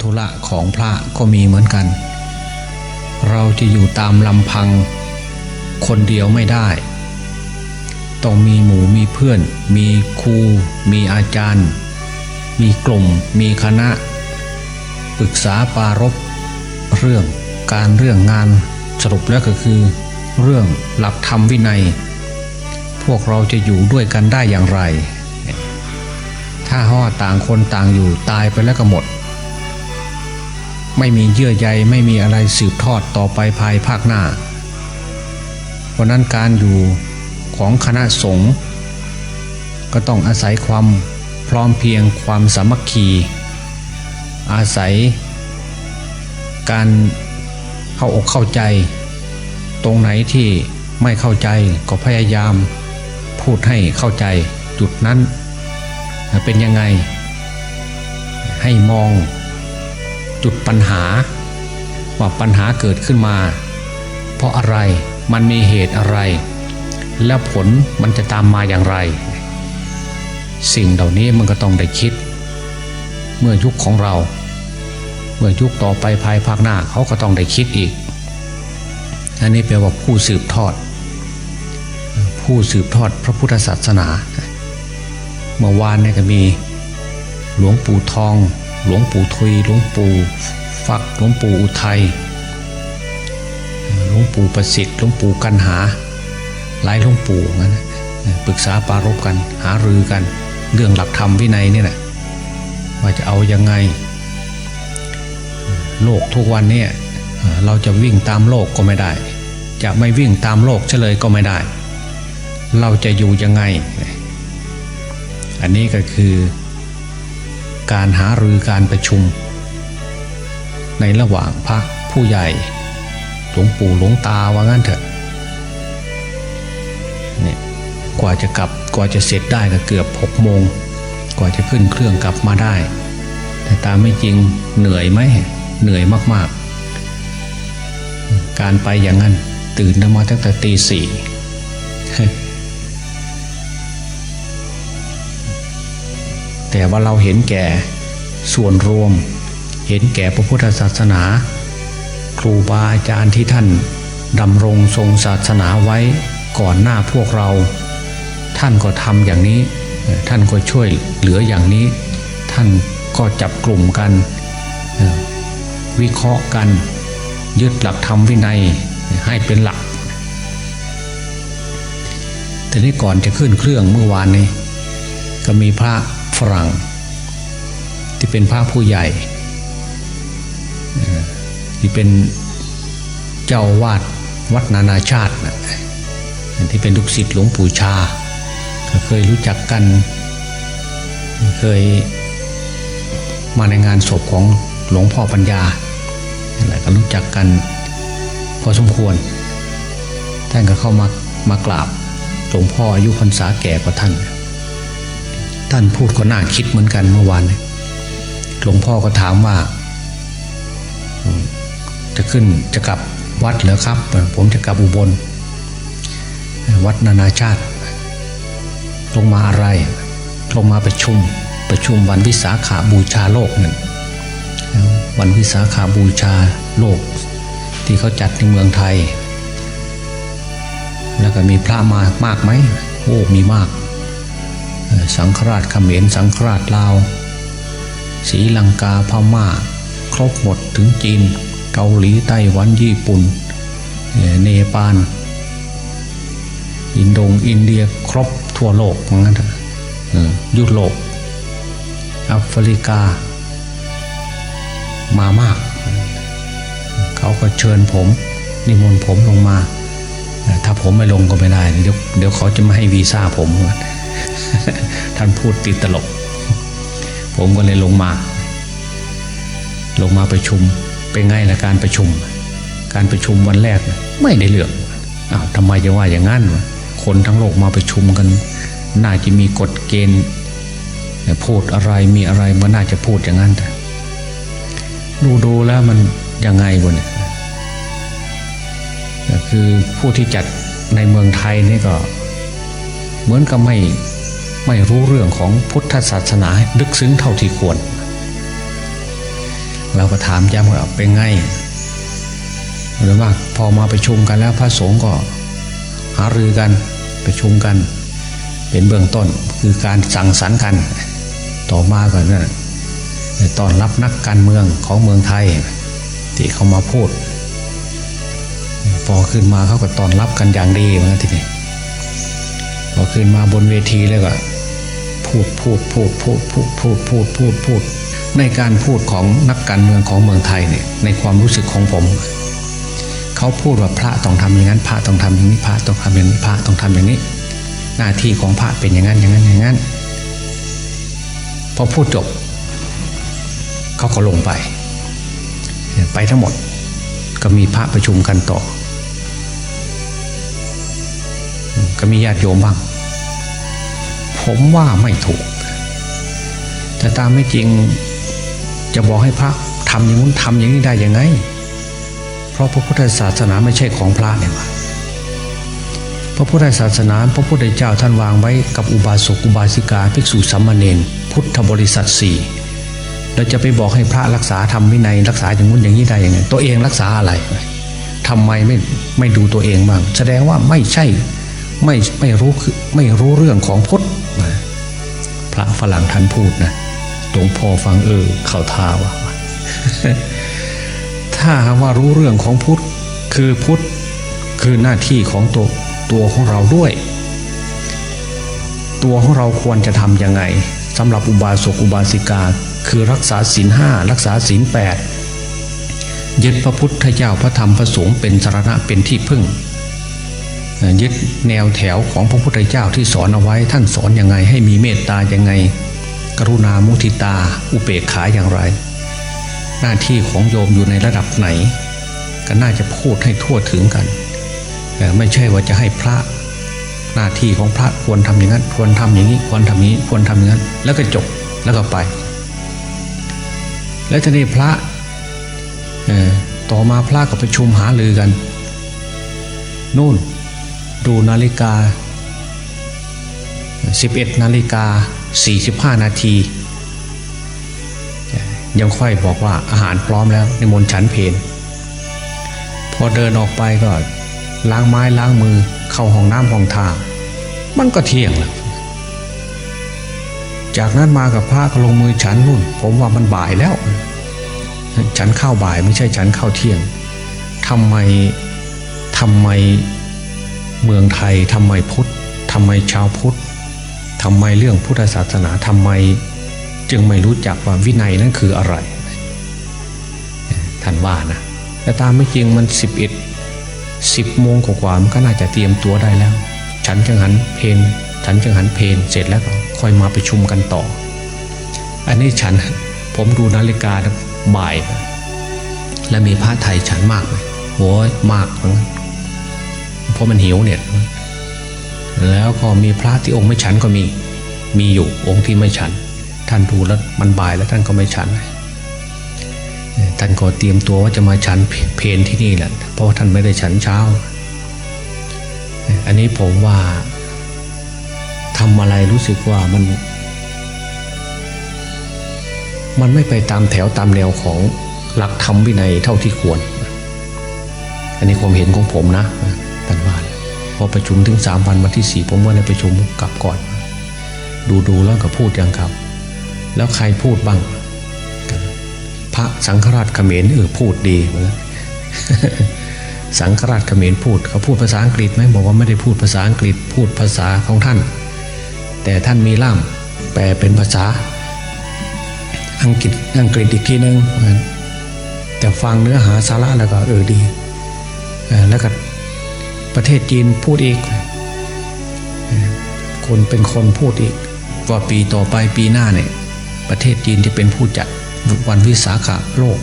ธุระของพระก็มีเหมือนกัน เราจะอยู่ตามลำพัง คนเดียวไม่ได้ ต้องมีหมู่มีเพื่อน มีครู มีอาจารย์ มีกลุ่ม มีคณะ ปรึกษาปรารบเรื่องการเรื่องงานสรุปแล้วก็คือ เรื่องหลักธรรมวินัย พวกเราจะอยู่ด้วยกันได้อย่างไร ถ้าห่อต่างคนต่างอยู่ตายไปแล้วก็หมด ไม่มีเยื่อใยไม่มีอะไรสืบทอดต่อไปภายภาคหน้า เพราะนั้นการอยู่ของคณะสงฆ์ก็ต้องอาศัยความพร้อมเพียงความสามัคคี อาศัย การเข้าอกเข้าใจ ตรงไหนที่ไม่เข้าใจก็พยายามพูดให้เข้าใจจุดนั้น เป็นยังไงให้มอง จุดปัญหา ว่าปัญหาเกิดขึ้นมา เพราะอะไรมันมีเหตุอะไร แล้วผลมันจะตามมาอย่างไร สิ่งเหล่านี้มันก็ต้องได้คิด เมื่อยุคของเรา เมื่อยุคต่อไปภายภาคหน้าเขาก็ต้องได้คิดอีก อันนี้แปลว่าผู้สืบทอด ผู้สืบทอดพระพุทธศาสนา เมื่อวานเนี่ยก็มีหลวงปู่ทอง หลวงปู่ทุยหลวงปู่ฟักหลวงปู่อุทัยหลวงปู่ประสิทธิ์หลวงปู่กันหา หลายหลวงปู่งั้นะปรึกษาปารบกันหารือกัน เรื่องหลักธรรมวินัยนี่แหละว่าจะเอายังไง โลกทุกวันนี่ยเราจะวิ่งตามโลกก็ไม่ได้ จะไม่วิ่งตามโลกเฉลยก็ไม่ได้ เราจะอยู่ยังไง อันนี้ก็คือ การหารือการประชุม ในระหว่างพระผู้ใหญ่ หลวงปู่หลวงตาว่างั้นเถอะเนี่ยกว่าจะกลับกว่าจะเสร็จได้ก็เกือบหกโมง กว่าจะขึ้นเครื่องกลับมาได้ แต่ตามไม่จริงเหนื่อยไหมเหนื่อยมากๆ การไปอย่างนั้นตื่นมาตั้งแต่ตีสี่ แต่ว่าเราเห็นแก่ส่วนรวม เห็นแก่พระพุทธศาสนา ครูบาอาจารย์ที่ท่านดำรงทรงศาสนาไว้ก่อนหน้าพวกเรา ท่านก็ทำอย่างนี้ ท่านก็ช่วยเหลืออย่างนี้ ท่านก็จับกลุ่มกัน วิเคราะห์กัน ยึดหลักธรรมวินัยให้เป็นหลักแต่นี้ก่อนจะขึ้นเครื่องเมื่อวานนี้ ก็มีพระ ฝรั่ง ที่เป็นพระผู้ใหญ่ ที่เป็นเจ้าวาดวัดนานาชาตินะที่เป็นลูกศิษย์หลวงปู่ชา ก็เคยรู้จักกัน เคยมาในงานศพของหลวงพ่อปัญญาอะไรก็รู้จักกันพอสมควร ท่านก็เข้ามามากราบหลวงพ่ออายุพรรษาแก่กว่าท่าน ท่านพูดก็น่าคิดเหมือนกันเมื่อวานหลวงพ่อก็ถามว่า จะขึ้นจะกลับวัดเหรอครับ ผมจะกลับอุบล วัดนานาชาติ ลงมาอะไร ลงมาประชุมประชุมวันวิสาขาบูชาโลกหนั่นวันวิสาขาบูชาโลก ที่เขาจัดในเมืองไทย แล้วก็มีพระมามากไหมโอ้มีมาก สังฆราชเขมรสังฆราชลาวศรีลังกาพม่า ครบหมดถึงจีน เกาหลีไต้หวันญี่ปุ่น เนปาลอินโดงอินเดียครบทั่วโลกเหมือนกันยุโรปแอฟริกา มามาก เขาก็เชิญผม นิมนต์ผมลงมา ถ้าผมไม่ลงก็ไม่ได้ เดี๋ยวเดี๋ยวเขาจะไม่ให้วีซ่าผม ท่านพูดติดตลก ผมก็เลยลงมา ลงมาประชุมเป็นไงละการประชุม การประชุมวันแรกไม่ได้เรื่องอ้าวทำไมจะว่าอย่างนั้นคนทั้งโลกมาประชุมกัน น่าจะมีกฎเกณฑ์พูดอะไรมีอะไรมันน่าจะพูดอย่างนั้นแต่ดูดูแล้วมันยังไงวะเนี่ยคือผู้ที่จัดในเมืองไทยนี่ก็ เหมือนกับไม่ไม่รู้เรื่องของพุทธศาสนาลึกซึ้งเท่าที่ควร เราก็ถามย้ำว่าเป็นไงหรือว่าพอมาประชุมกันแล้วพระสงฆ์ก็หารือกันประชุมกัน เป็นเบื้องต้นคือการสั่งสรรค์กัน ต่อมาก็นะตอนรับนักการเมืองของเมืองไทย ที่เขามาพูด พอขึ้นมาเขาก็ตอนรับกันอย่างดีเหมือนกันทีนี้ พอขึ้นมาบนเวทีแล้วก็พูดพูดพูดพูดพูดพูดพูดพูดพูด ในการพูดของนักการเมืองของเมืองไทยเนี่ยในความรู้สึกของผม เขาพูดว่าพระต้องทำอย่างนั้นพระต้องทำอย่างนี้พระต้องทำอย่างนี้พระต้องทำอย่างนี้ หน้าที่ของพระเป็นอย่างนั้นอย่างนั้นอย่างนั้นพอพูดจบ เขาก็ลงไป ไปทั้งหมดก็มีพระประชุมกันต่อ ก็มีญาติโยมบ้าง ผมว่าไม่ถูก แต่ตามไม่จริงจะบอกให้พระทำอย่างนู้นทำอย่างนี้ได้ยังไง เพราะพระพุทธศาสนาไม่ใช่ของพระเนี่ยพระพุทธศาสนาพระพุทธเจ้าท่านวางไว้กับอุบาสกอุบาสิกาภิกษุสัมมาเนนพุทธบริษัทสี่เราจะไปบอกให้พระรักษาทำวินัยรักษาอย่างนู้นอย่างนี้ได้ยังไงตัวเองรักษาอะไรทำไมไม่ไม่ดูตัวเองบ้างแสดงว่าไม่ใช่ ไม่ไม่รู้คือไม่รู้เรื่องของพุทธพระฝรั่งท่านพูดนะหลวงพ่อฟังเออเข่าท่าว่าถ้าว่ารู้เรื่องของพุทธคือพุทธคือหน้าที่ของตัวตัวของเราด้วย ตัวของเราควรจะทำยังไงสำหรับอุบาสกอุบาสิกา คือรักษาศีลห้ารักษาศีลแปดยึดพระพุทธเจ้าพระธรรมพระสงฆ์เป็นสารณะเป็นที่พึ่ง ยึดแนวแถวของพระพุทธเจ้าที่สอนเอาไว้ท่านสอนยังไง ให้มีเมตตายังไง กรุณามุทิตา อุเบกขาอย่างไร หน้าที่ของโยมอยู่ในระดับไหน ก็น่าจะพูดให้ทั่วถึงกันแต่ไม่ใช่ว่าจะให้พระหน้าที่ของพระควรทำอย่างนั้น ควรทำอย่างนี้ควรทำอย่านี้ควรทำอย่างนั้น แล้วก็จบแล้วก็ไป แล้วทีนี้พระต่อมาพระก็ประชุมหาลือกัน นู่น ดูนาฬิกา 11นาฬิกา45 นาที ยังค่อยบอกว่าอาหารพร้อมแล้วในมนต์ฉันเพนพอเดินออกไปก็ล้างไม้ล้างมือเข้าห้องน้ำห้องท่ามันก็เที่ยงแล้วจากนั้นมากับพระก็ลงมือฉันนู่น ผมว่ามันบ่ายแล้ว ฉันเข้าบ่ายไม่ใช่ฉันเข้าเที่ยงทำไมทำไม เมืองไทยทำไมพุทธทำไมชาวพุทธทำไมเรื่องพุทธศาสนาทำไม จึงไม่รู้จักว่าวินัยนั้นคืออะไรท่านว่านะแต่ตามไม่จริงมันสิบเอ็ดสิบโมงกว่ามันก็น่าจะเตรียมตัวได้แล้ว ฉันจังหันเพนฉันจังหันเพนเสร็จแล้วก็ค่อยมาประชุมกันต่อ อันนี้ฉันผมดูนาฬิกาบ่าย และมีพระไทยฉันมากเลยโอ้ยมากเพราะมันหิวเนี่ย แล้วก็มีพระที่องค์ไม่ฉันก็มี มีอยู่องค์ที่ไม่ฉัน ท่านดูแล้วมันบ่ายแล้วท่านก็ไม่ฉัน ท่านก็เตรียมตัวว่าจะมาฉันเพนที่นี่แหละ เพราะว่าท่านไม่ได้ฉันเช้า อันนี้ผมว่าทำอะไรรู้สึกว่ามัน มันไม่ไปตามแถวตามแนวของหลักธรรมวินัยเท่าที่ควร อันนี้ความเห็นของผมนะ ท่านว่าพอประชุมถึงสามวันวันที่สี่ผมว่าในประชุมกลับก่อน ดูดูแล้วก็พูดยังครับ แล้วใครพูดบ้าง พระสังฆราชเขมรเออพูดดีเหมือนสังฆราชเขมรพูดเขาพูดภาษาอังกฤษไหมบอกว่าไม่ได้พูดภาษาอังกฤษพูดภาษาของท่าน แต่ท่านมีล่ามแปลเป็นภาษาอังกฤษอังกฤษอีกทีนึงแต่ฟังเนื้อหาสาระแล้วก็เออดีแล้วก็ ประเทศจีนพูดอีก คนเป็นคนพูดอีก ว่าปีต่อไปปีหน้าเนี่ยประเทศจีนที่เป็นผู้จัดวันวิสาขะโลก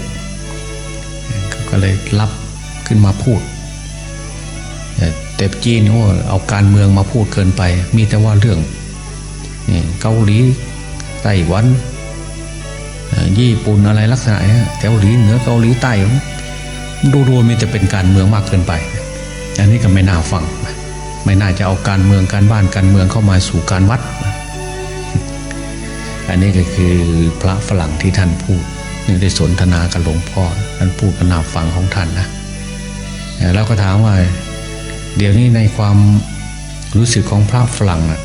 ก็เลยรับขึ้นมาพูด แต่จีนโอ้เอาการเมืองมาพูดเกินไป มีแต่ว่าเรื่องเกาหลีไต้หวันญี่ปุ่นอะไรลักษณะนี้เกาหลีเหนือเกาหลีใต้ดูรวมมีแต่เป็นการเมืองมากเกินไป อันนี้ก็ไม่น่าฟัง ไม่น่าจะเอาการเมืองการบ้านการเมืองเข้ามาสู่การวัด อันนี้ก็คือพระฝรั่งที่ท่านพูดนี่ได้สนทนากับหลวงพ่อท่านพูดกับนาฟังของท่านนะแล้วก็ถามว่า เดี๋ยวนี้ในความรู้สึกของพระฝรั่งนะ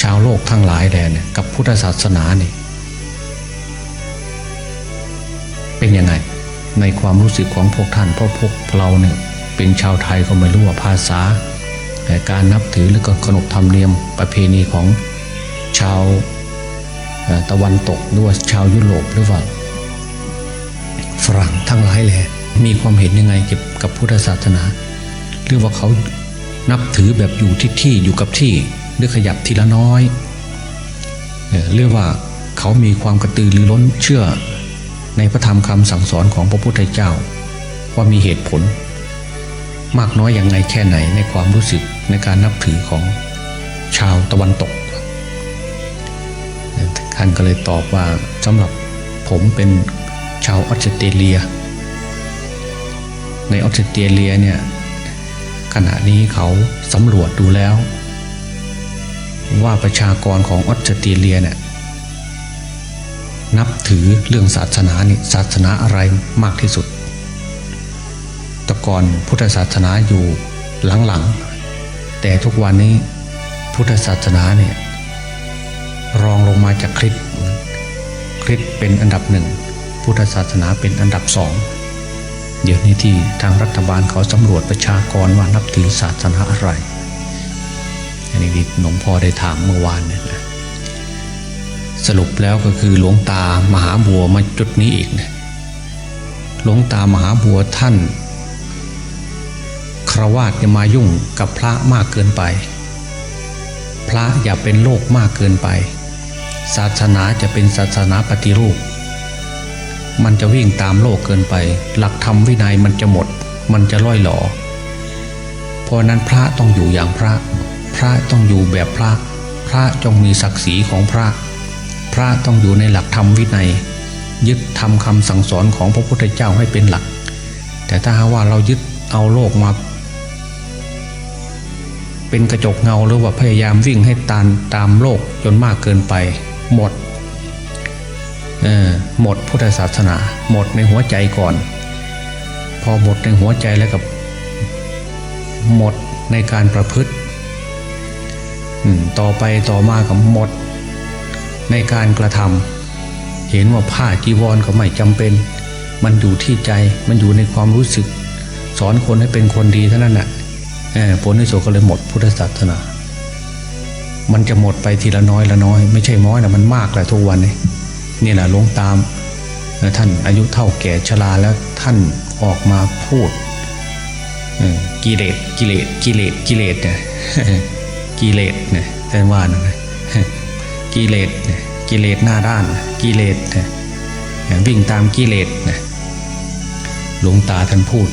ชาวโลกทั้งหลายแดนกับพุทธศาสนาเนี่ยเป็นยังไงในความรู้สึกของพวกท่านเพราะพวกเราเนี่ย เป็นชาวไทยก็ไม่รู้ว่าภาษาแต่การนับถือหรือก็ขนบธรรมเนียมประเพณีของชาวตะวันตกหรือว่าชาวยุโรปหรือว่าฝรั่งทั้งหลายแหละมีความเห็นยังไงเกี่ยวกับพุทธศาสนา หรือว่าเขานับถือแบบอยู่ที่ที่อยู่กับที่หรือขยับทีละน้อยเอ่อหรือว่าเขามีความกระตือรือร้นเชื่อในพระธรรมคำสั่งสอนของพระพุทธเจ้า ว่ามีเหตุผล มากน้อยอย่างไงแค่ไหนในความรู้สึกในการนับถือของชาวตะวันตกท่านก็เลยตอบว่าสำหรับผมเป็นชาวออสเตรเลีย ในออสเตรเลียเนี่ยขณะนี้เขาสำรวจดูแล้ว ว่าประชากรของออสเตรเลียเนี่ยนับถือเรื่องศาสนานี่ศาสนาอะไรมากที่สุด ก่อนพุทธศาสนาอยู่หลังๆ แต่ทุกวันนี้พุทธศาสนาเนี่ยรองลงมาจากคริสต์คริสต์เป็นอันดับหนึ่งพุทธศาสนาเป็นอันดับสองเดี๋ยวนี้ที่ทางรัฐบาลเขาสำรวจประชากรว่านับถือศาสนาอะไร อันนี้ที่หลวงพ่อได้ถามเมื่อวานเนี่ยนะสรุปแล้วก็คือหลวงตามหาบัวมาจุดนี้อีกนะหลวงตามหาบัวท่าน ครวาสอย่ามายุ่งกับพระมากเกินไป พระอย่าเป็นโลกมากเกินไป ศาสนาจะเป็นศาสนาปฏิรูป มันจะวิ่งตามโลกเกินไป หลักธรรมวินัยมันจะหมด มันจะล่อยหลอเพราะนั้นพระต้องอยู่อย่างพระ พระต้องอยู่แบบพระ พระจงมีศักดิ์ศรีของพระ พระต้องอยู่ในหลักธรรมวินัย ยึดทำคำสั่งสอนของพระพุทธเจ้าให้เป็นหลัก แต่ถ้าหากว่าเรายึดเอาโลกมา เป็นกระจกเงาหรือว่าพยายามวิ่งให้ตามตามโลกจนมากเกินไป หมดหมดพุทธศาสนา หมดในหัวใจก่อน พอหมดในหัวใจแล้วกับหมดในการประพฤติต่อไปต่อมากับหมด ในการกระทำเห็นว่าผ้าจีวรก็ไม่จำเป็น มันอยู่ที่ใจมันอยู่ในความรู้สึก สอนคนให้เป็นคนดีเท่านั้นแหละ ผลที่สุดก็เลยหมดพุทธศาสนา มันจะหมดไปทีละน้อยละน้อย ไม่ใช่น้อยนะมันมากแหละทุกวันนี้นี่แหละหลวงตามท่านอายุเท่าแก่ชราแล้วท่านออกมาพูดกิเลสกิเลสกิเลสกิเลสเนี่ยกิเลสเนี่ยท่านว่านะกิเลสเนี่ยกิเลสหน้าด้านกิเลสเนี่ยวิ่งตามกิเลสเนี่ยหลวงตาท่านพูด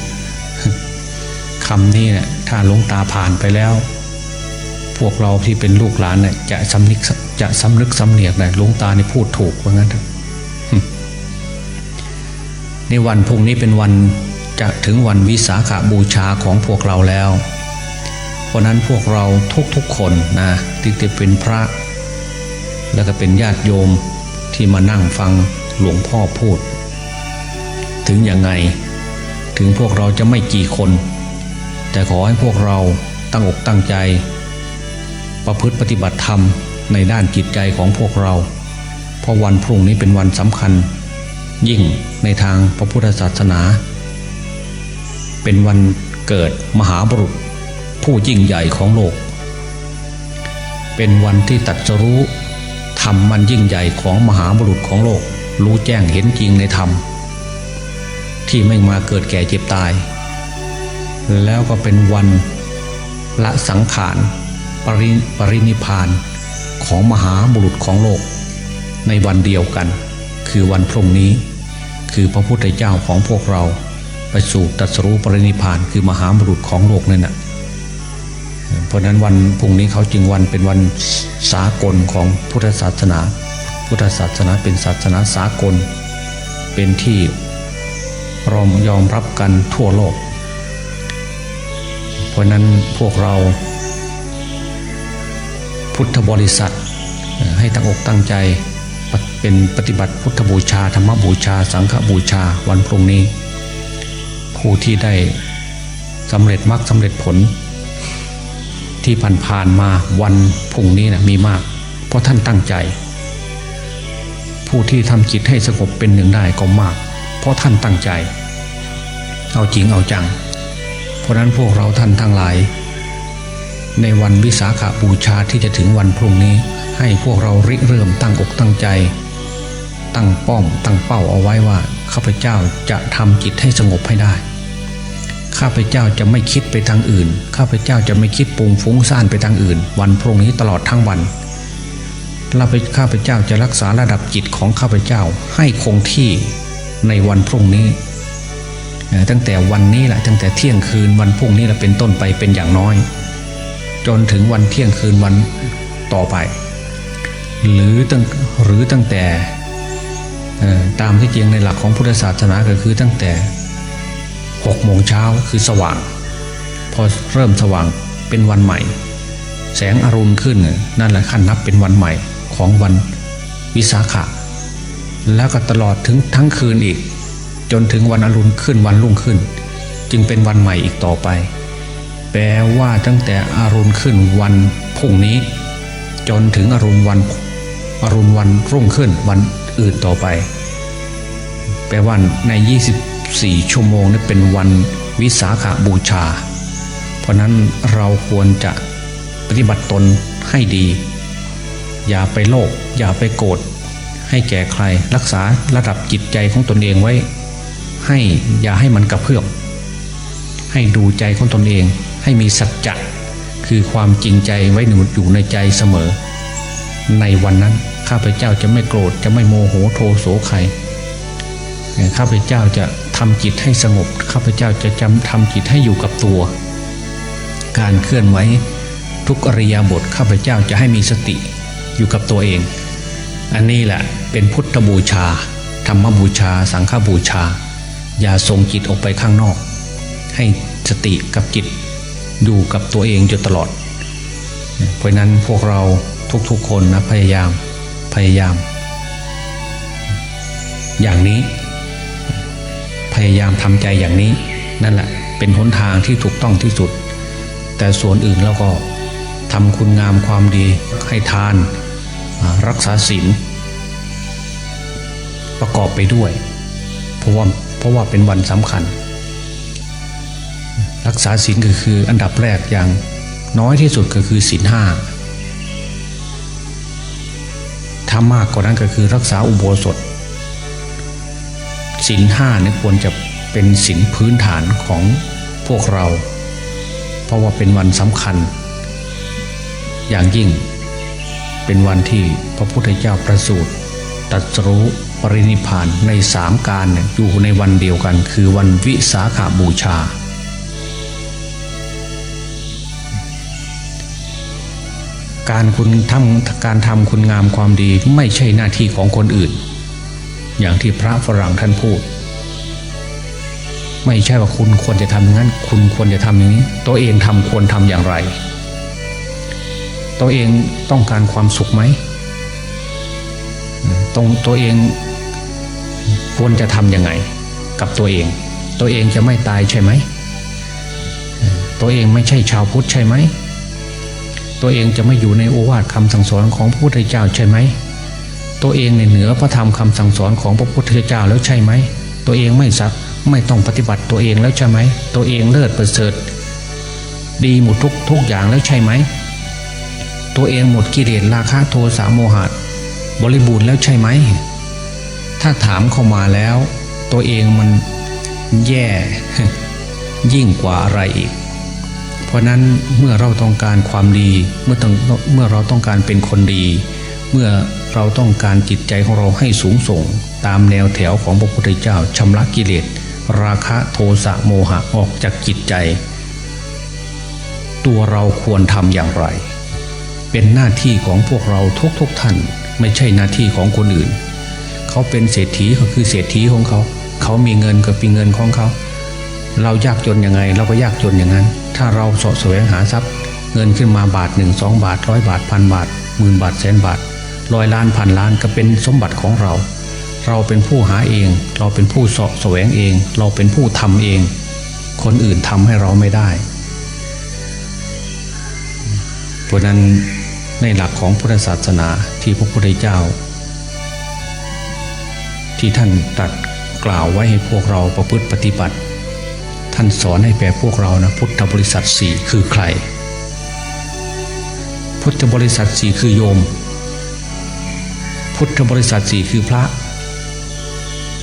คำนี้เนี่ยถ้าหลวงตาผ่านไปแล้ว พวกเราที่เป็นลูกหลานเนี่ยจะสำนึกจะสำนึกสำเนียกเลยหลวงตานี่พูดถูกว่างั้นในวันพรุ่งนี้เป็นวันจะถึงวันวิสาขาบูชาของพวกเราแล้ว เพราะนั้นพวกเราทุกๆคนนะที่จะเป็นพระ แล้วก็เป็นญาติโยมที่มานั่งฟังหลวงพ่อพูด ถึงยังไง ถึงพวกเราจะไม่กี่คน แต่ขอให้พวกเราตั้งอกตั้งใจ ประพฤติปฏิบัติธรรมในด้านจิตใจของพวกเรา เพราะวันพรุ่งนี้เป็นวันสำคัญ ยิ่งในทางพระพุทธศาสนา เป็นวันเกิดมหาบุรุษ ผู้ยิ่งใหญ่ของโลก เป็นวันที่ตัดสรู้ธรรมมันยิ่งใหญ่ของมหาบุรุษของโลก รู้แจ้งเห็นจริงในธรรม ที่ไม่มาเกิดแก่เจ็บตาย แล้วก็เป็นวันละสังขารปริปรินิพานของมหาบุรุษของโลก ในวันเดียวกัน คือวันพรุ่งนี้ คือพระพุทธเจ้าของพวกเราไปสู่ตรัสรู้ปรินิพานคือมหาบุรุษของโลกนั่นนะเพราะฉะนั้นวันพรุ่งนี้เขาจึงวันเป็นวันสากลของพุทธศาสนา พุทธศาสนาเป็นศาสนาสากล เป็นที่รอมยอมรับกันทั่วโลก เพราะนั้นพวกเรา พุทธบริษัทให้ตั้งอกตั้งใจเป็นปฏิบัติพุทธบูชาธรรมบูชา สังฆบูชาวันพรุ่งนี้ ผู้ที่ได้สำเร็จมรรคสำเร็จผล ที่ผ่านๆมาวันพรุ่งนี้นะมีมาก เพราะท่านตั้งใจ ผู้ที่ทำจิตให้สงบเป็นหนึ่งได้ก็มาก เพราะท่านตั้งใจ เอาจริงเอาจัง เพราะนั้นพวกเราท่านทั้งหลาย ในวันวิสาขาบูชาที่จะถึงวันพรุ่งนี้ ให้พวกเราริเริ่มตั้งอกตั้งใจ ตั้งป้อมตั้งเป้าเอาไว้ว่าข้าพเจ้าจะทำจิตให้สงบให้ได้ข้าพเจ้าจะไม่คิดไปทางอื่น ข้าพเจ้าจะไม่คิดปรุงฟุ้งซ่านไปทางอื่น วันพรุ่งนี้ตลอดทั้งวันเราไปข้าพเจ้าจะรักษาระดับจิตของข้าพเจ้าให้คงที่ในวันพรุ่งนี้ ตั้งแต่วันนี้แหละตั้งแต่เที่ยงคืนวันพรุ่งนี้แหละเป็นต้นไปเป็นอย่างน้อย จนถึงวันเที่ยงคืนวันต่อไป หรือตั้งหรือตั้งแต่ตามที่จริงในหลักของพุทธศาสนาก็คือตั้งแต่หกโมงเช้าคือสว่าง พอเริ่มสว่างเป็นวันใหม่ แสงอรุณขึ้นนั่นแหละขั้นนับเป็นวันใหม่ของวันวิสาขะแล้วก็ตลอดถึงทั้งคืนอีก จนถึงวันอรุณขึ้นวันรุ่งขึ้น จึงเป็นวันใหม่อีกต่อไป แปลว่าตั้งแต่อรุณขึ้นวันพรุ่งนี้ จนถึงอรุณวันอรุณวันรุ่งขึ้นวันอื่นต่อไป แปลว่าใน 24 ชั่วโมงนี้เป็นวันวิสาขาบูชา เพราะนั้นเราควรจะปฏิบัติตนให้ดี อย่าไปโลภอย่าไปโกรธให้แก่ใครรักษาระดับจิตใจของตนเองไว้ ให้อย่าให้มันกระเพื่อมให้ดูใจของตนเอง ให้มีสัจจะคือความจริงใจไว้หนุอยู่ในใจเสมอ ในวันนั้นข้าพเจ้าจะไม่โกรธจะไม่โมโหโทโสใครข้าพเจ้าจะทำจิตให้สงบข้าพเจ้าจะจำทำจิตให้อยู่กับตัว การเคลื่อนไหวทุกอริยบทข้าพเจ้าจะให้มีสติอยู่กับตัวเอง อันนี้แหละเป็นพุทธบูชา ธรรมบูชา สังฆบูชา อย่าส่งจิตออกไปข้างนอก ให้สติกับจิตอยู่กับตัวเองจนตลอด เพราะนั้นพวกเราทุกๆคนนะพยายามพยายาม อย่างนี้ พยายามทำใจอย่างนี้นั่นแหละเป็นหนทางที่ถูกต้องที่สุด แต่ส่วนอื่นเราก็ทำคุณงามความดีให้ทานรักษาศีลประกอบไปด้วย เพราะว่า เพราะว่าเป็นวันสำคัญ รักษาศีลก็คืออันดับแรกอย่างน้อยที่สุดก็คือศีลห้าถ้ามากกว่านั้นก็คือรักษาอุโบสถศีลห้าเนี่ยควรจะเป็นศีลพื้นฐานของพวกเรา เพราะว่าเป็นวันสำคัญ อย่างยิ่งเป็นวันที่พระพุทธเจ้าประสูติตรัสรู้ ปรินิพานในสามการอยู่ในวันเดียวกัน คือวันวิสาขาบูชา การคุณทำการทำคุณงามความดีไม่ใช่หน้าที่ของคนอื่น อย่างที่พระฝรั่งท่านพูด ไม่ใช่ว่าคุณควรจะทำอย่างนั้น คุณควรจะทำอย่างนี้ ตัวเองทำควรทำอย่างไร ตัวเองต้องการความสุขไหมตรงตัวเอง ควรจะทำยังไง กับตัวเอง ตัวเองจะไม่ตายใช่ไหม ตัวเองไม่ใช่ชาวพุทธใช่ไหม ตัวเองจะไม่อยู่ในโอวาทคำสั่งสอนของพระพุทธเจ้าใช่ไหม ตัวเองในเหนือพระธรรมคำสั่งสอนของพระพุทธเจ้าแล้วใช่ไหม ตัวเองไม่สักไม่ต้องปฏิบัติตัวเองแล้วใช่ไหม ตัวเองเลิศประเสริฐ ดีหมดทุกทุกอย่างแล้วใช่ไหม ตัวเองหมดกิเลสราคะโทสะโมหะบริบูรณ์แล้วใช่ไหม ถ้าถามเข้ามาแล้ว ตัวเองมันแย่ ยิ่งกว่าอะไรอีก เพราะนั้นเมื่อเราต้องการความดีเมื่อต้องเมื่อเราต้องการเป็นคนดี เมื่อเราต้องการจิตใจของเราให้สูงส่ง ตามแนวแถวของพระพุทธเจ้าชำระกิเลสราคะโทสะโมหะออกจากจิตใจ ตัวเราควรทำอย่างไร เป็นหน้าที่ของพวกเราทุกๆทท่าน ไม่ใช่หน้าที่ของคนอื่น เขาเป็นเศรษฐีก็คือเศรษฐีของเขา เขามีเงินก็เป็นเงินของเขา เรายากจนยังไง เราก็ยากจนอย่างนั้น ถ้าเราสะแสวงหาทรัพย์ เงินขึ้นมาบาทหนึ่งสองบาทร้อยบาทพันบาทหมื่นบาทแสนบาทร้อยล้านพันล้านก็เป็นสมบัติของเรา เราเป็นผู้หาเอง เราเป็นผู้สะแสวงเอง เราเป็นผู้ทำเอง คนอื่นทำให้เราไม่ได้เพราะนั้นในหลักของพุทธศาสนาที่พระพุทธเจ้า ที่ท่านตรัสกล่าวไว้ให้พวกเราประพฤติปฏิบัติ ท่านสอนให้แก่พวกเรานะพุทธบริษัทสี่คือใคร พุทธบริษัทสี่คือโยม พุทธบริษัทสี่คือพระ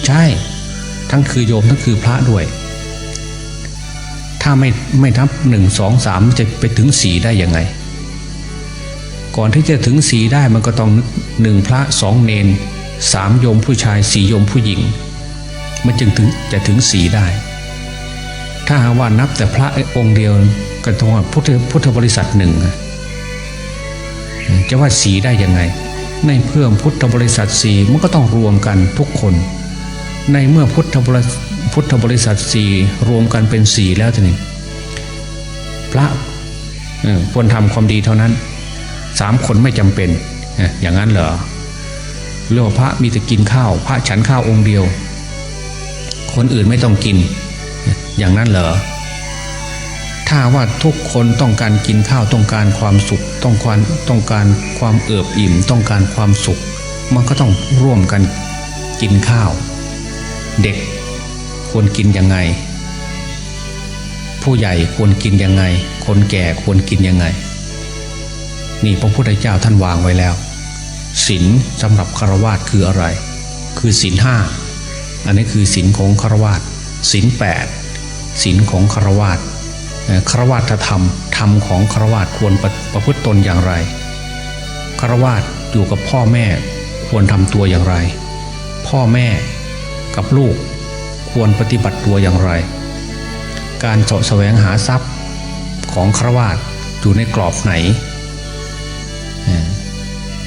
ใช่ ทั้งคือโยมทั้งคือพระด้วย ถ้าไม่ไม่ทับหนึ่งสองสามจะไปถึงสีได้ยังไง ก่อนที่จะถึงสีได้มันก็ต้องหนึ่งพระสองเนน สามโยมผู้ชายสี่โยมผู้หญิง มันจึงถึงจะถึงสีได้ ถ้าหากว่านับแต่พระองค์เดียวก็ต้องว่าพุทธพุทธบริษัทหนึ่งจะว่าสีได้ยังไง ในเพื่อพุทธบริษัทสีมันก็ต้องรวมกันทุกคน ในเมื่อพุทธบริพุทธบริษัทสี่รวมกันเป็นสีแล้วทีนี้พระควรทำความดีเท่านั้นสามคนไม่จำเป็นอย่างนั้นเหรอ เรื่องพระมีแต่กินข้าว พระฉันข้าวองค์เดียว คนอื่นไม่ต้องกิน อย่างนั้นเหรอถ้าว่าทุกคนต้องการกินข้าวต้องการความสุข ต้องการต้องการความเอิบอิ่ม ต้องการความสุข มันก็ต้องร่วมกันกินข้าว เด็กควรกินยังไง ผู้ใหญ่ควรกินยังไง คนแก่ควรกินยังไง นี่พระพุทธเจ้าท่านวางไว้แล้ว ศีลสำหรับคารวาสคืออะไร คือศีลห้าอันนี้คือศีลของคารวาสศีลแปดศีลของคารวาสคารวาสธรรมธรรมของคารวาสควรประประพฤติตนอย่างไรคารวาสอยู่กับพ่อแม่ควรทำตัวอย่างไร พ่อแม่กับลูกควรปฏิบัติตัวอย่างไร การเสาะแสวงหาทรัพย์ของคารวาสอยู่ในกรอบไหน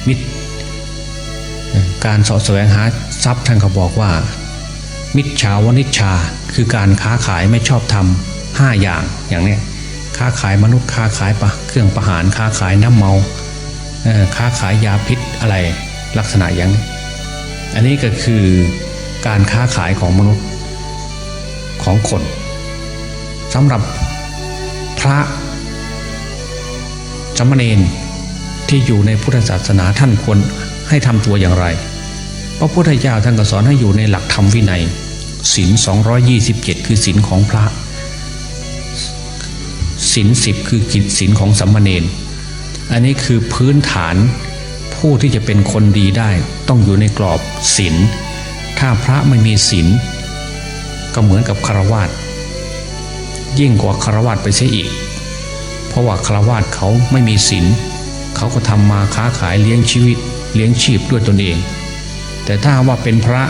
มิตร การเสาะแสวงหาทรัพย์ท่านก็บอกว่า มิจฉาวนิชชาคือการค้าขายไม่ชอบทำห้าอย่างอย่างเนี้ยค้าขายมนุษย์ค้าขายปะเครื่องประหารค้าขายน้ำเมาค้าขายยาพิษอะไรลักษณะอย่างนี้อันนี้ก็คือการค้าขายของมนุษย์ของคนสำหรับพระสมณเณรที่อยู่ในพุทธศาสนาท่านควรให้ทำตัวอย่างไร ระพุทธเจ้าท่านก็สอนให้อยู่ในหลักธรรมวินัยศีล227 คือศีลของพระศีลสิบคือกิจศีลของสัมมาเนนอันนี้คือพื้นฐานผู้ที่จะเป็นคนดีได้ ต้องอยู่ในกรอบศีลถ้าพระไม่มีศีลก็เหมือนกับคารวาสยิ่งกว่าคารวาสไปเสียอีก เพราะว่าคารวาสเขาไม่มีศีลเขาก็ทำมาค้าขายเลี้ยงชีวิต เลี้ยงชีพด้วยตนเอง แต่ถ้าว่าเป็นพระ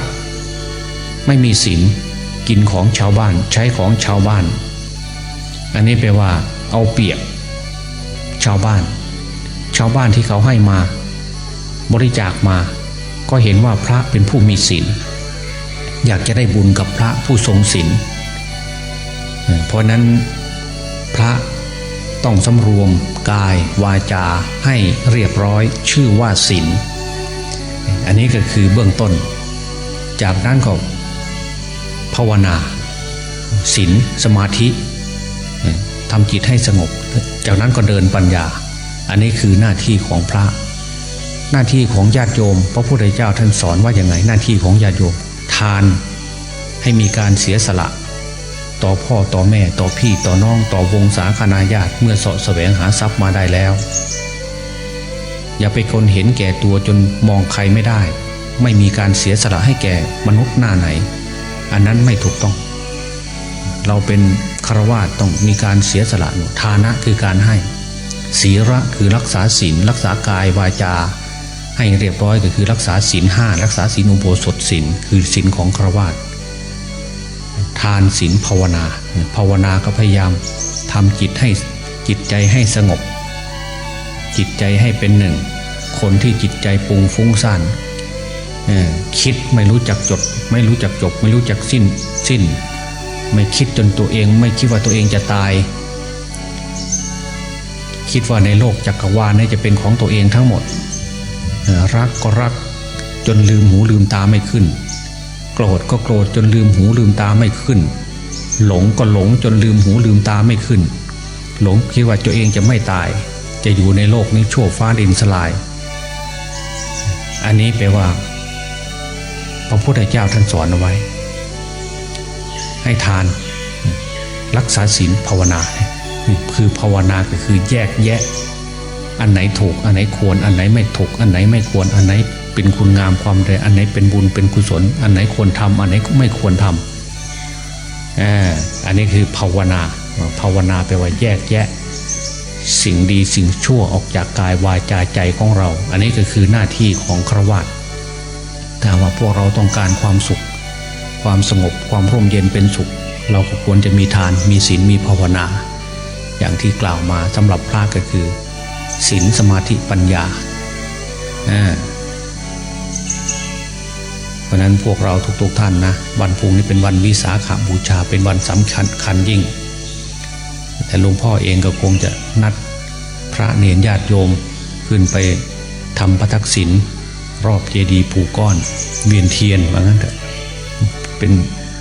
ไม่มีศีลกินของชาวบ้านใช้ของชาวบ้าน อันนี้แปลว่า เอาเปรียบ ชาวบ้าน ชาวบ้านที่เขาให้มา บริจาคมา ก็เห็นว่าพระเป็นผู้มีศีลอยากจะได้บุญกับพระผู้ทรงศีลเพราะนั้นพระต้องสำรวมกายวาจาให้เรียบร้อยชื่อว่าศีล อันนี้ก็คือเบื้องต้น จากนั้นก็ภาวนาศีลสมาธิทำจิตให้สงบ จากนั้นก็เดินปัญญา อันนี้คือหน้าที่ของพระ หน้าที่ของญาติโยม พระพุทธเจ้าท่านสอนว่าอย่างไงหน้าที่ของญาติโยมทานให้มีการเสียสละ ต่อพ่อต่อแม่ต่อพี่ต่อน้องต่อวงศาคณาญาติเมื่อเสาะแสวงหาทรัพย์มาได้แล้ว อย่าไปคนเห็นแก่ตัวจนมองใครไม่ได้ ไม่มีการเสียสละให้แก่มนุษย์หน้าไหน อันนั้นไม่ถูกต้อง เราเป็นคารวาสต้องมีการเสียสละทานะคือการให้ ศีระคือรักษาศีลรักษากายวาจา ให้เรียบร้อยก็คือรักษาศีลห้ารักษาศีลอุโบสถศีลคือศีลของคารวาสทานศีลภาวนา ภาวนาก็พยายามทำจิตให้จิตใจให้สงบ จิตใจให้เป็นหนึ่ง คนที่จิตใจปุงฟุ้งซ่านคิดไม่รู้จักจด ไม่รู้จักจบ ไม่รู้จักสิ้นสิ้น ไม่คิดจนตัวเอง ไม่คิดว่าตัวเองจะตาย คิดว่าในโลกจักรวาลนี้จะเป็นของตัวเองทั้งหมด รักก็รักจนลืมหูลืมตาไม่ขึ้น โกรธก็โกรธจนลืมหูลืมตาไม่ขึ้น หลงก็หลงจนลืมหูลืมตาไม่ขึ้น หลงคิดว่าตัวเองจะไม่ตาย จะอยู่ในโลกนี้ชั่วฟ้าดินสลาย อันนี้แปลว่า พระพุทธเจ้าท่านสอนเอาไว้ ให้ทานรักษาศีลภาวนา คือคือภาวนาก็คือแยกแยะ อันไหนถูก อันไหนควร อันไหนไม่ถูก อันไหนไม่ควร อันไหนเป็นคุณงามความดีอันไหนเป็นบุญเป็นกุศล อันไหนควรทำอันไหนไม่ควรทำอ่าอันนี้คือภาวนา ภาวนาแปลว่าแยกแยะ สิ่งดีสิ่งชั่วออกจากกายวาจาใจของเรา อันนี้ก็คือหน้าที่ของครวญถ้าว่าพวกเราต้องการความสุข ความสงบความร่มเย็นเป็นสุข เราก็ควรจะมีทานมีศีลมีภาวนา อย่างที่กล่าวมาสำหรับพระก็คือศีลสมาธิปัญญาเพราะนั้นพวกเราทุกๆท่านนะวันพุ่งนี้เป็นวันวิสาขาบูชาเป็นวันสำคัญคัญยิ่ง แต่หลวงพ่อเองก็คงจะนัดพระเนรญาติโยมขึ้นไปทำพระทักษิณรอบเจดีย์ปูก้อนเวียนเทียนว่างั้นเถอะเป็น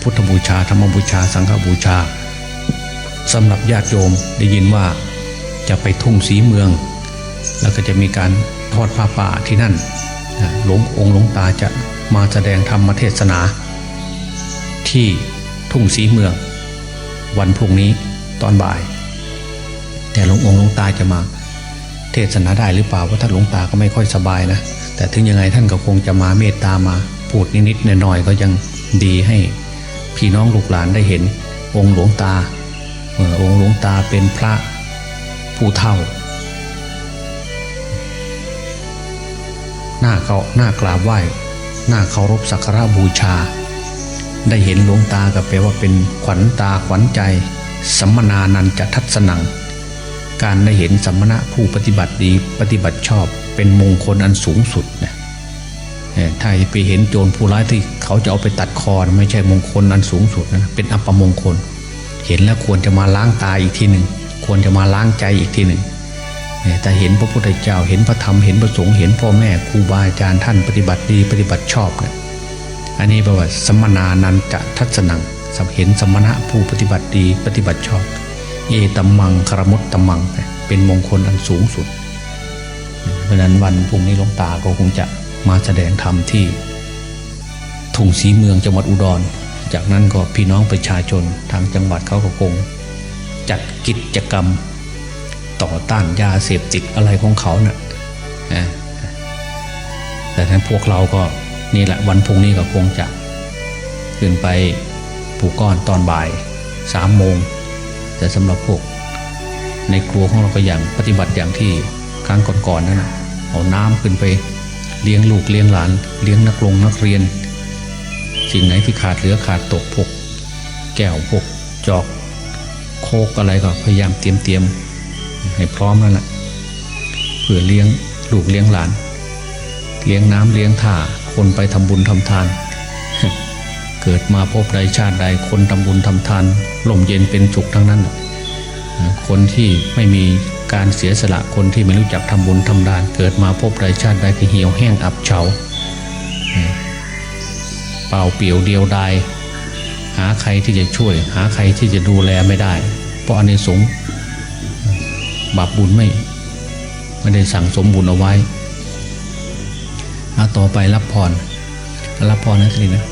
พุทธบูชาธรรมบูชา สังฆบูชาสำหรับญาติโยมได้ยินว่าจะไปทุ่งสีเมือง แล้วก็จะมีการทอดผ้าป่าที่นั่นหลวงองค์หลวงตาจะมาแสดงธรรมเทศนา ที่ทุ่งสีเมือง วันพรุ่งนี้ ตอนบ่าย แต่หลวงองค์หลวงตาจะมา เทศนาได้หรือเปล่าเพราะท่านหลวงตาก็ไม่ค่อยสบายนะ แต่ถึงยังไงท่านก็คงจะมาเมตตามาพูดนิดๆหน่อยๆก็ยังดีให้พี่น้องลูกหลานได้เห็น องค์หลวงตาเออองค์หลวงตาเป็นพระผู้เท่า หน้าเขาหน้ากราบไหว้หน้าเคารพสักการะบูชา ได้เห็นหลวงตาก็แปลว่าเป็นขวัญตาขวัญใจ สัมมนานันจะทัศนัง การได้เห็นสัมมณะผู้ปฏิบัติดีปฏิบัติชอบเป็นมงคลอันสูงสุดนะเอ่อถ้าไปเห็นโจรผู้ร้ายที่เขาจะเอาไปตัดคอนะไม่ใช่มงคลอันสูงสุดนะเป็นอัปมงคล เห็นแล้วควรจะมาล้างตาอีกทีหนึ่งควรจะมาล้างใจอีกทีหนึ่งแต่เห็นพระพุทธเจ้าเห็นพระธรรมเห็นพระสงฆ์เห็นพ่อแม่ครูบาอาจารย์ท่านปฏิบัติดีปฏิบัติชอบเนี่ยอันนี้แปลว่าสมนานันจะทัศนัง สัมเห็นสมณะผู้ปฏิบัติดีปฏิบัติชอบ เอตัมมังคารมุตตัมมัง เป็นมงคลอันสูงสุด เพราะนั้นวันพรุ่งนี้หลวงตาก็คงจะมาแสดงธรรมที่ทุ่งสีเมืองจังหวัดอุดร จากนั้นก็พี่น้องประชาชนทางจังหวัดเขาก็คง จัดกิจกรรมต่อต้านยาเสพติดอะไรของเขาเนะ่ะแต่นั้นพวกเราก็นี่แหละวันพุ่งนี้ก็คงจะขึ้นไป ผูกก้อนตอนบ่ายสามโมงแต่สำหรับพวกในครัวของเราก็อย่างปฏิบัติอย่างที่ครั้งก่อนๆนั่นนะเอาน้ำขึ้นไปเลี้ยงลูกเลี้ยงหลาน เลี้ยงนักลงนักเรียน สิ่งไหนที่ขาดเหลือขาดตกพวกแก้วพวกจอก โคกอะไรก็พยายามเตรียมเตรียมๆให้พร้อมนั่นแหละเพื่อเลี้ยงลูกเลี้ยงหลาน เลี้ยงน้ำเลี้ยงท่าคนไปทำบุญทำทาน เกิดมาพบใดชาติใดคนทำบุญทำทานลมเย็นเป็นสุขทั้งนั้น คนที่ไม่มีการเสียสละคนที่ไม่รู้จักทำบุญทำทาน เกิดมาพบใดชาติใดก็เหี่ยวแห้งอับเฉาเปล่าเปลี่ยวเดียวดายหาใครที่จะช่วย หาใครที่จะดูแลไม่ได้ เพราะอานิสงบาปบุญไม่ไม่ได้สั่งสมบุญเอาไว้อาต่อไปรับพรรับพรนะสินะ